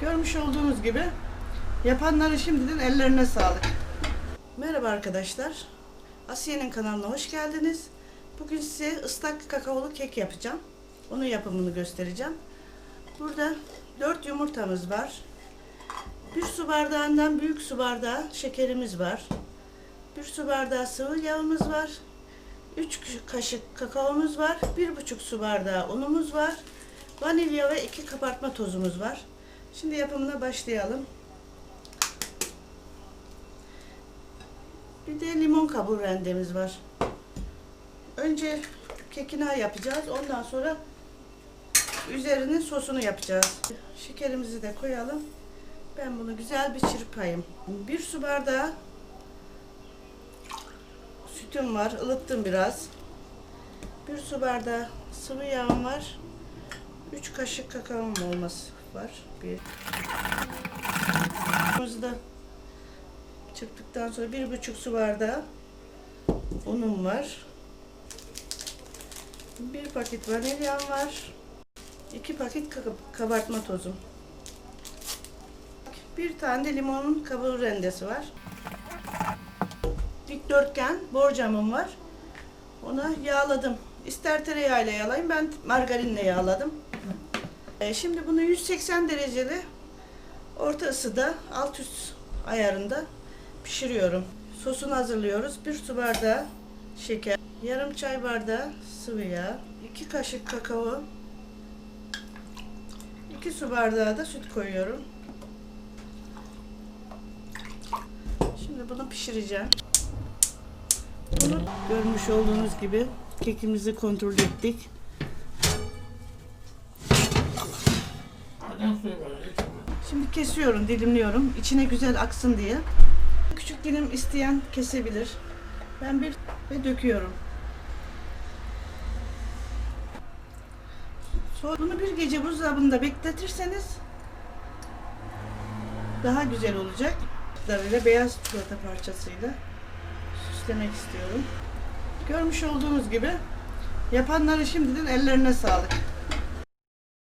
Görmüş olduğunuz gibi yapanların şimdiden ellerine sağlık. Merhaba arkadaşlar. Asiye'nin kanalına hoş geldiniz. Bugün size ıslak kakaolu kek yapacağım. Onun yapımını göstereceğim. Burada 4 yumurtamız var. Bir su bardağından büyük su bardağı şekerimiz var. Bir su bardağı sıvı yağımız var. 3 kaşık kakaomuz var. 1,5 su bardağı unumuz var. Vanilya ve 2 kabartma tozumuz var. Şimdi yapımına başlayalım. Bir de limon kabuğu rendemiz var. Önce kekini yapacağız. Ondan sonra üzerinin sosunu yapacağız. Şekerimizi de koyalım. Ben bunu güzel bir çırpayım. Bir su bardağı sütüm var. ılıttım biraz. Bir su bardağı sıvı yağım var. 3 kaşık kakaom olması var. Bir. Bunu da çırptıktan sonra bir buçuk su bardağı unum var. Bir paket vanilyam var. iki paket kabartma tozum. Bir tane de limonun kabuğu rendesi var. Dikdörtgen borcamım var. Ona yağladım. İster tereyağıyla yağlayayım. Ben margarinle yağladım. Ee, Şimdi bunu 180 dereceli orta ısıda alt üst ayarında pişiriyorum. Sosunu hazırlıyoruz. Bir su bardağı şeker, yarım çay bardağı sıvı yağ, iki kaşık kakao, iki su bardağı da süt koyuyorum. Şimdi bunu pişireceğim. Bunu görmüş olduğunuz gibi kekimizi kontrol ettik. Şimdi kesiyorum, dilimliyorum. İçine güzel aksın diye. Küçük dilim isteyen kesebilir. Ben bir ve döküyorum. Sonra bunu bir gece buzdolabında bekletirseniz daha güzel olacak. Böyle beyaz çikolata parçasıyla süslemek istiyorum. Görmüş olduğunuz gibi yapanların şimdiden ellerine sağlık.